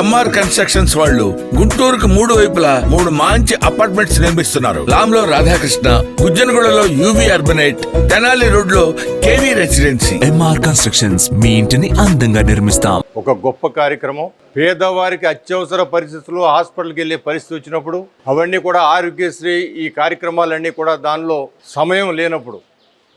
MR constructions వాళ్ళు గుంటూరుకు మూడు వైపులా మూడు మంచి అపార్ట్మెంట్స్ నిర్మిస్తున్నారు. లాంలో రాధాకృష్ణ గుజ్జనగూడలో యూవి అర్బనైట్ తెనాలి రోడ్లో కేవీ రెసిడెన్సీ ఎంఆర్ కన్స్ట్రక్షన్స్ మీ ఇంటిని అందంగా నిర్మిస్తాం. ఒక గొప్ప కార్యక్రమం. పేదవారికి అత్యవసర పరిస్థితుల్లో హాస్పిటల్కి వెళ్ళే పరిస్థితి వచ్చినప్పుడు అవన్నీ కూడా ఆరోగ్యశ్రీ ఈ కార్యక్రమాలన్నీ కూడా దానిలో సమయం లేనప్పుడు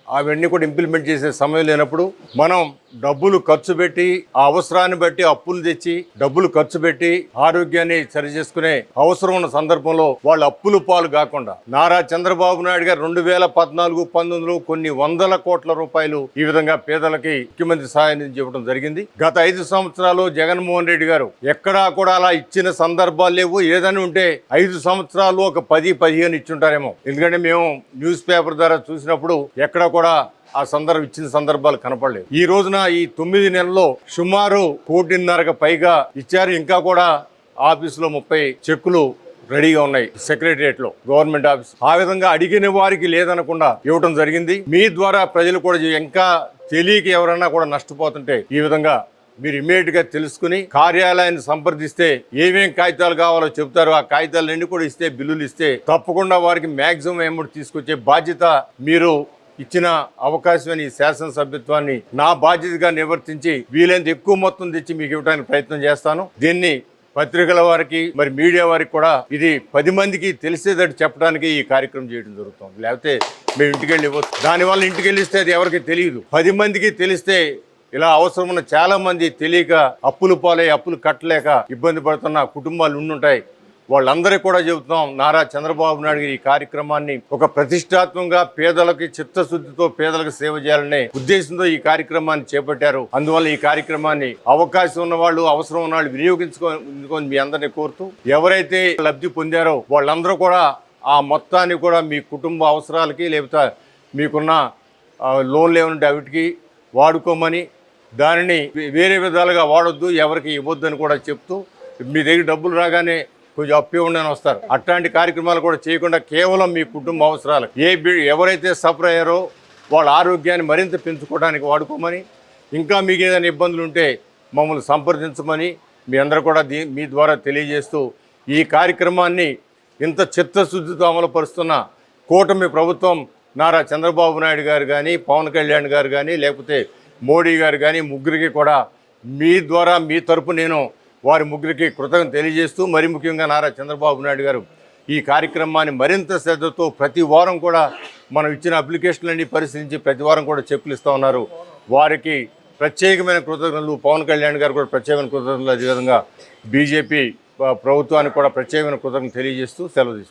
అవన్నీ కూడా ఇంప్లిమెంట్ చేసే సమయం లేనప్పుడు మనం డబ్బులు ఖర్చు పెట్టి ఆ అవసరాన్ని బట్టి అప్పులు తెచ్చి డబ్బులు ఖర్చు పెట్టి ఆరోగ్యాన్ని సరి చేసుకునే అవసరం ఉన్న సందర్భంలో వాళ్ళు అప్పులు పాలు కాకుండా. నారా చంద్రబాబు నాయుడు గారు రెండు వేల పద్నాలుగు పంతొమ్మిదిలో కొన్ని వందల కోట్ల రూపాయలు ఈ విధంగా పేదలకి ముఖ్యమంత్రి సహాయం నుంచి ఇవ్వడం జరిగింది. గత ఐదు సంవత్సరాలు జగన్మోహన్ రెడ్డి గారు ఎక్కడా కూడా అలా ఇచ్చిన సందర్భాలు లేవు. ఏదని ఉంటే ఐదు సంవత్సరాలు ఒక పది పదిహేను ఇచ్చుంటారేమో. ఎందుకంటే మేము న్యూస్ పేపర్ ద్వారా చూసినప్పుడు ఎక్కడ కూడా ఆ సందర్భం ఇచ్చిన సందర్భాలు కనపడలేదు. ఈ రోజున ఈ తొమ్మిది నెలల్లో సుమారు కోటిన్నరకు పైగా ఇచ్చారు. ఇంకా కూడా ఆఫీసులో ముప్పై చెక్కులు రెడీగా ఉన్నాయి సెక్రటరియట్లో గవర్నమెంట్ ఆఫీస్. ఆ విధంగా అడిగిన వారికి లేదనకుండా ఇవ్వడం జరిగింది. మీ ద్వారా ప్రజలు కూడా ఇంకా తెలియక ఎవరన్నా కూడా నష్టపోతుంటే ఈ విధంగా మీరు ఇమీడియట్గా తెలుసుకుని కార్యాలయాన్ని సంప్రదిస్తే ఏమేం కాగితాలు కావాలో చెప్తారో ఆ కాగితాలన్నీ కూడా ఇస్తే బిల్లులు ఇస్తే తప్పకుండా వారికి మ్యాక్సిమం అమౌంట్ తీసుకొచ్చే బాధ్యత మీరు ఇచ్చిన అవకాశం ఈ శాసనసభ్యత్వాన్ని నా బాధ్యతగా నివర్తించి వీలైనంత ఎక్కువ మొత్తం తెచ్చి మీకు ఇవ్వడానికి ప్రయత్నం చేస్తాను. దీన్ని పత్రికల వారికి మరి మీడియా వారికి కూడా ఇది పది మందికి తెలిసేటట్టు చెప్పడానికి ఈ కార్యక్రమం చేయడం జరుగుతుంది. లేకపోతే మేము ఇంటికి వెళ్ళి ఇవ్వచ్చు. దానివల్ల ఇంటికి వెళ్ళిస్తే అది ఎవరికి తెలియదు. పది మందికి తెలిస్తే ఇలా అవసరం ఉన్న చాలా మంది తెలియక అప్పులు పాలై అప్పులు కట్టలేక ఇబ్బంది పడుతున్న కుటుంబాలు ఉండుంటాయి. వాళ్ళందరికీ కూడా చెబుతున్నాం నారా చంద్రబాబు నాయుడు ఈ కార్యక్రమాన్ని ఒక ప్రతిష్టాత్మకంగా పేదలకి చిత్తశుద్ధితో పేదలకు సేవ చేయాలనే ఉద్దేశంతో ఈ కార్యక్రమాన్ని చేపట్టారు. అందువల్ల ఈ కార్యక్రమాన్ని అవకాశం ఉన్న వాళ్ళు అవసరం ఉన్న వాళ్ళు వినియోగించుకొని మీ అందరినీ కోరుతూ ఎవరైతే లబ్ధి పొందారో వాళ్ళందరూ కూడా ఆ మొత్తాన్ని కూడా మీ కుటుంబ అవసరాలకి లేకపోతే మీకున్న లోన్లు ఏమంటే వాటికి వాడుకోమని దానిని వేరే విధాలుగా వాడొద్దు ఎవరికి ఇవ్వద్దు అని కూడా చెప్తూ మీ దగ్గర డబ్బులు రాగానే కొంచెం అప్పి ఇవ్వండి అని వస్తారు. అట్లాంటి కార్యక్రమాలు కూడా చేయకుండా కేవలం మీ కుటుంబ అవసరాలు ఏ బి- ఎవరైతే సఫర్ అయ్యారో వాళ్ళ ఆరోగ్యాన్ని మరింత పెంచుకోవడానికి వాడుకోమని ఇంకా మీకు ఏదైనా ఇబ్బందులు ఉంటే మమ్మల్ని సంప్రదించమని మీ అందరూ కూడా దీ మీ ద్వారా తెలియజేస్తూ ఈ కార్యక్రమాన్ని ఇంత చిత్తశుద్ధితో అమలుపరుస్తున్న కూటమి ప్రభుత్వం నారా చంద్రబాబు నాయుడు గారు కానీ పవన్ కళ్యాణ్ గారు కానీ లేకపోతే మోడీ గారు కానీ ముగ్గురికి కూడా మీ ద్వారా మీ తరపు నేను వారి ముగ్గురికి కృతజ్ఞత తెలియజేస్తూ మరి ముఖ్యంగా నారా చంద్రబాబు నాయుడు గారు ఈ కార్యక్రమాన్ని మరింత శ్రద్ధతో ప్రతి వారం కూడా మనం ఇచ్చిన అప్లికేషన్లన్నీ పరిశీలించి ప్రతి వారం కూడా చెప్పులు ఇస్తూ ఉన్నారు. వారికి ప్రత్యేకమైన కృతజ్ఞతలు. పవన్ కళ్యాణ్ గారు కూడా ప్రత్యేకమైన కృతజ్ఞతలు. అదేవిధంగా బీజేపీ ప్రభుత్వానికి కూడా ప్రత్యేకమైన కృతజ్ఞతలు తెలియజేస్తూ సెలవు